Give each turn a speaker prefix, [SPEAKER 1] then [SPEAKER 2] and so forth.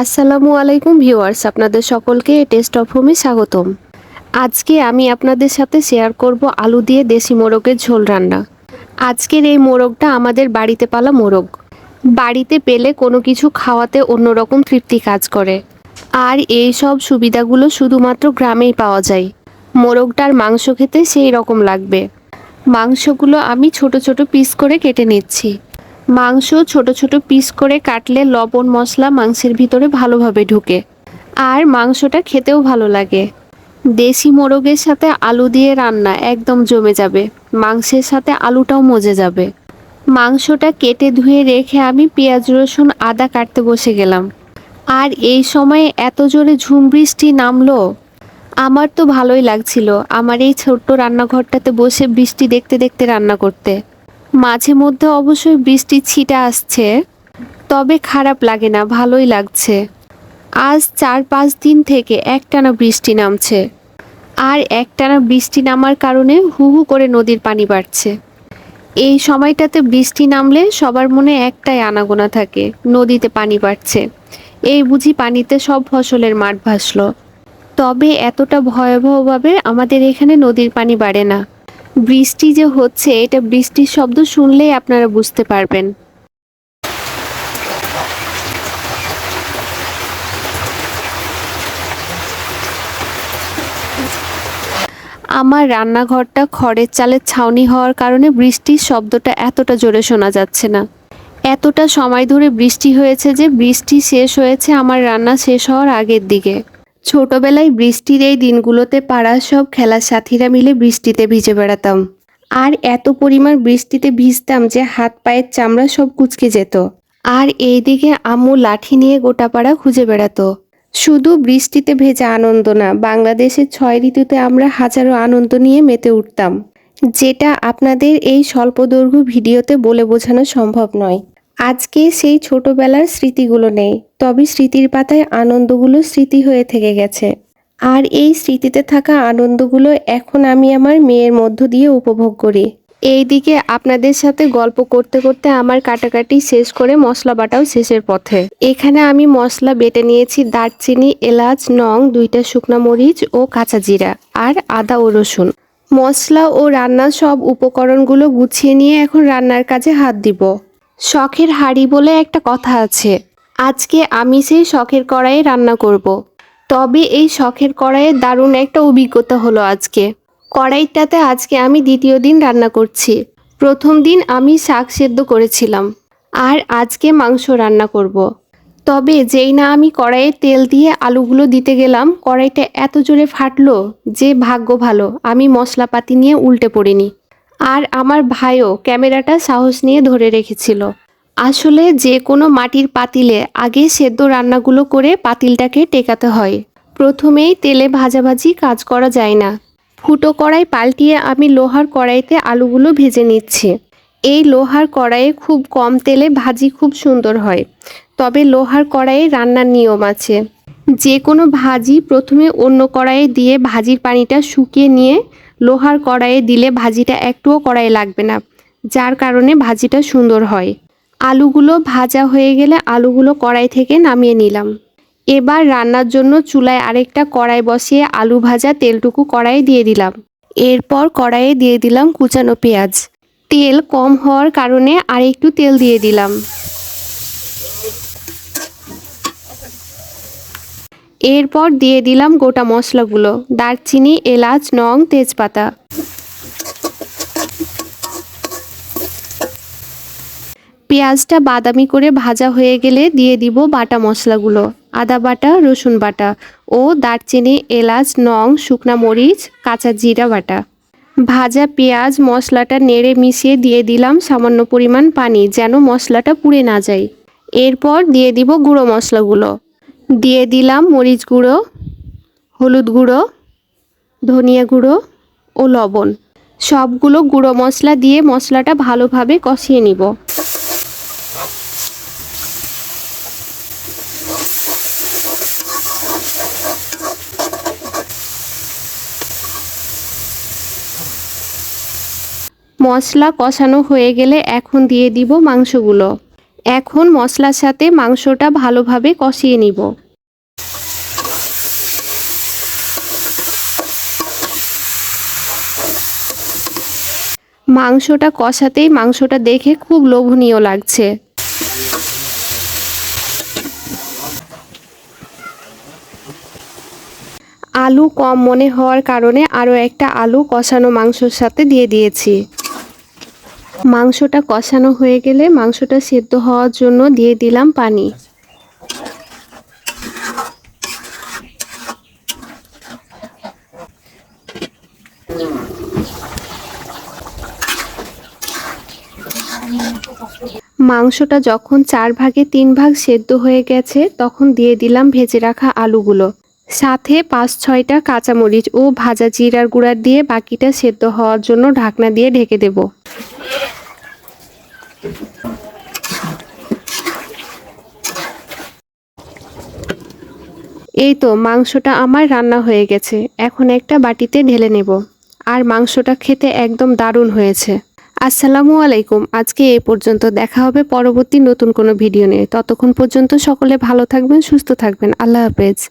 [SPEAKER 1] আসসালামু আলাইকুম ভিউয়ার্স, আপনাদের সকলকে টেস্ট অফ হোমে স্বাগতম। আজকে আমি আপনাদের সাথে শেয়ার করব আলু দিয়ে দেশি মোরগের ঝোল রান্না। আজকের এই মোরগটা আমাদের বাড়িতে পালা মোরগ। বাড়িতে পেলে কোনো কিছু খাওয়াতে অন্যরকম তৃপ্তি কাজ করে। আর এই সব সুবিধাগুলো শুধুমাত্র গ্রামেই পাওয়া যায়। মোরগটার মাংস খেতে সেই রকম লাগবে। মাংসগুলো আমি ছোট ছোট পিস করে কেটে নিচ্ছি। মাংস ছোট ছোট পিস করে কাটলে লবণ, মশলা মাংসের ভিতরে ভালোভাবে ঢুকে। আর মাংসটা খেতেও ভালো লাগে। দেশি মোরগের সাথে আলু দিয়ে রান্না একদম জমে যাবে। মাংসের সাথে আলুটাও মজে যাবে। মাংসটা কেটে ধুয়ে রেখে আমি পেঁয়াজ, রসুন, আদা কাটতে বসে গেলাম। আর এই সময়ে এত জোরে ঝুম বৃষ্টি নামলো? আমার তো ভালোই লাগছিল, আমার এই ছোট্ট রান্নাঘরটাতে বসে বৃষ্টি দেখতে দেখতে রান্না করতে। মাঝে মধ্যে অবশ্যই বৃষ্টির ছিটা আসছে, তবে খারাপ লাগে না, ভালোই লাগছে। আজ চার পাঁচ দিন থেকে একটানা বৃষ্টি নামছে। আর একটানা বৃষ্টি নামার কারণে হু হু করে নদীর পানি বাড়ছে। এই সময়টাতে বৃষ্টি নামলে সবার মনে একটাই আনাগোনা থাকে, নদীতে পানি বাড়ছে। এই বুঝি পানিতে সব ফসলের মাঠ ভাসলো। তবে এতটা ভয়াবহভাবে আমাদের এখানে নদীর পানি বাড়ে না। বৃষ্টি যে হচ্ছে, এটা বৃষ্টির শব্দ শুনলেই আপনারা বুঝতে পারবেন। আমার রান্নাঘরটা খড়ের চালের ছাউনি হওয়ার কারণে বৃষ্টির শব্দটা এতটা জোরে শোনা যাচ্ছে না। এতটা সময় ধরে বৃষ্টি হয়েছে যে বৃষ্টি শেষ হয়েছে, আমার রান্না শেষ হওয়ার আগের দিকে। ছোটবেলায় বৃষ্টির এই দিনগুলোতে পাড়ার সব খেলার সাথীরা মিলে বৃষ্টিতে ভিজে বেড়াতাম। আর এত পরিমাণ বৃষ্টিতে ভিজতাম যে হাত পায়ের চামড়া সব কুচকে যেত। আর এইদিকে আম্মু লাঠি নিয়ে গোটা পাড়া খুঁজে বেড়াতো। শুধু বৃষ্টিতে ভেজা আনন্দ না, বাংলাদেশের ছয় ঋতুতে আমরা হাজারো আনন্দ নিয়ে মেতে উঠতাম। যেটা আপনাদের এই স্বল্পদৈর্ঘ্য ভিডিওতে বলে বোঝানো সম্ভব নয়। আজকে সেই ছোটবেলার স্মৃতিগুলো নেই, তবে স্মৃতির পাতায় আনন্দগুলো স্মৃতি হয়ে থেকে গেছে। আর এই স্মৃতিতে থাকা আনন্দগুলো এখন আমি আমার মেয়ের মধ্য দিয়ে উপভোগ করি। এইদিকে আপনাদের সাথে গল্প করতে করতে আমার কাটাকাটি শেষ করে মশলা বাটাও শেষের পথে। এখানে আমি মশলা বেটে নিয়েছি দারচিনি, এলাচ, নং, দুইটা শুকনো মরিচ ও কাঁচা জিরা আর আদা ও রসুন। মশলা ও রান্নার সব উপকরণগুলো গুছিয়ে নিয়ে এখন রান্নার কাজে হাত দিব। শখের হাড়ি বলে একটা কথা আছে। আজকে আমি সেই শখের কড়াইয়ে রান্না করব। তবে এই শখের কড়াইয়ে দারুণ একটা অভিজ্ঞতা হলো আজকে। কড়াইটাতে আজকে আমি দ্বিতীয় দিন রান্না করছি। প্রথম দিন আমি শাক সেদ্ধ করেছিলাম। আর আজকে মাংস রান্না করব। তবে যেই না আমি কড়াইয়ে তেল দিয়ে আলুগুলো দিতে গেলাম, কড়াইটা এত জোরে ফাটলো যে ভাগ্য ভালো, আমি মশলাপাতি নিয়ে উল্টে পড়িনি। আর আমার ভাইও ক্যামেরাটা সাহস নিয়ে ধরে রেখেছিল। আসলে যে কোনো মাটির পাতিলে আগে সেদ্ধ রান্নাগুলো করে পাতিলটাকে টেকাতে হয়। প্রথমেই তেলে ভাজাভাজি কাজ করা যায় না। ফুটো কড়াই পাল্টিয়ে আমি লোহার কড়াইতে আলুগুলো ভেজে নিচ্ছি। এই লোহার কড়াইয়ে খুব কম তেলে ভাজি খুব সুন্দর হয়। তবে লোহার কড়াইয়ে রান্নার নিয়ম আছে। যে কোনো ভাজি প্রথমে অন্য কড়াইয়ে দিয়ে ভাজির পানিটা শুকিয়ে নিয়ে লোহার কড়াইয়ে দিলে ভাজিটা একটুও কড়াইয়ে লাগবে না, যার কারণে ভাজিটা সুন্দর হয়। আলুগুলো ভাজা হয়ে গেলে আলুগুলো কড়াই থেকে নামিয়ে নিলাম। এবার রান্নার জন্য চুলায় আরেকটা কড়াই বসিয়ে আলু ভাজা তেলটুকু কড়াইয়ে দিয়ে দিলাম। এরপর কড়াইয়ে দিয়ে দিলাম কুচানো পেঁয়াজ। তেল কম হওয়ার কারণে আরেকটু তেল দিয়ে দিলাম। এরপর দিয়ে দিলাম গোটা মশলাগুলো। দারচিনি, এলাচ, নং, তেজপাতা। পেঁয়াজটা বাদামি করে ভাজা হয়ে গেলে দিয়ে দিব বাটা মশলাগুলো, আদা বাটা, রসুন বাটা ও দারচিনি, এলাচ, নং, শুকনা মরিচ, কাঁচা জিরা বাটা। ভাজা পেঁয়াজ মশলাটা নেড়ে মিশিয়ে দিয়ে দিলাম সামান্য পরিমাণ পানি যেন মশলাটা পুড়ে না যায়। এরপর দিয়ে দিব গুঁড়ো মশলাগুলো। দিয়ে দিলাম মরিচ গুঁড়ো, হলুদ গুঁড়ো, ধনিয়া গুঁড়ো ও লবণ। সবগুলো গুঁড়ো মশলা দিয়ে মশলাটা ভালোভাবে কষিয়ে নিব। মশলা কষানো হয়ে গেলে এখন দিয়ে দিব মাংসগুলো। এখন মশলার সাথে মাংসটা ভালোভাবে কষিয়ে নিব। মাংসটা কষাতেই মাংসটা দেখে খুব লোভনীয় লাগছে। আলু কম মনে হওয়ার কারণে আরও একটা আলু কষানো মাংসর সাথে দিয়ে দিয়েছি। মাংসটা কষানো হয়ে গেলে মাংসটা সেদ্ধ হওয়ার জন্য দিয়ে দিলাম পানি। মাংসটা যখন চার ভাগে তিন ভাগ সেদ্ধ হয়ে গেছে, তখন দিয়ে দিলাম ভেজে রাখা আলুগুলো। সাথে পাঁচ ছয়টা কাঁচামরিচ ও ভাজা জিরার গুঁড়া দিয়ে বাকিটা সেদ্ধ হওয়ার জন্য ঢাকনা দিয়ে ঢেকে দেব। এই তো মাংসটা আমার রান্না হয়ে গেছে। এখন একটা বাটিতে ঢেলে নেব। আর মাংসটা খেতে একদম দারুণ হয়েছে। আসসালামু আলাইকুম। আজকে এই পর্যন্ত দেখা হবে পরবর্তী নতুন কোনো ভিডিও নিয়ে। ততক্ষণ পর্যন্ত সকলে ভালো থাকবেন, সুস্থ থাকবেন। আল্লাহ হাফেজ।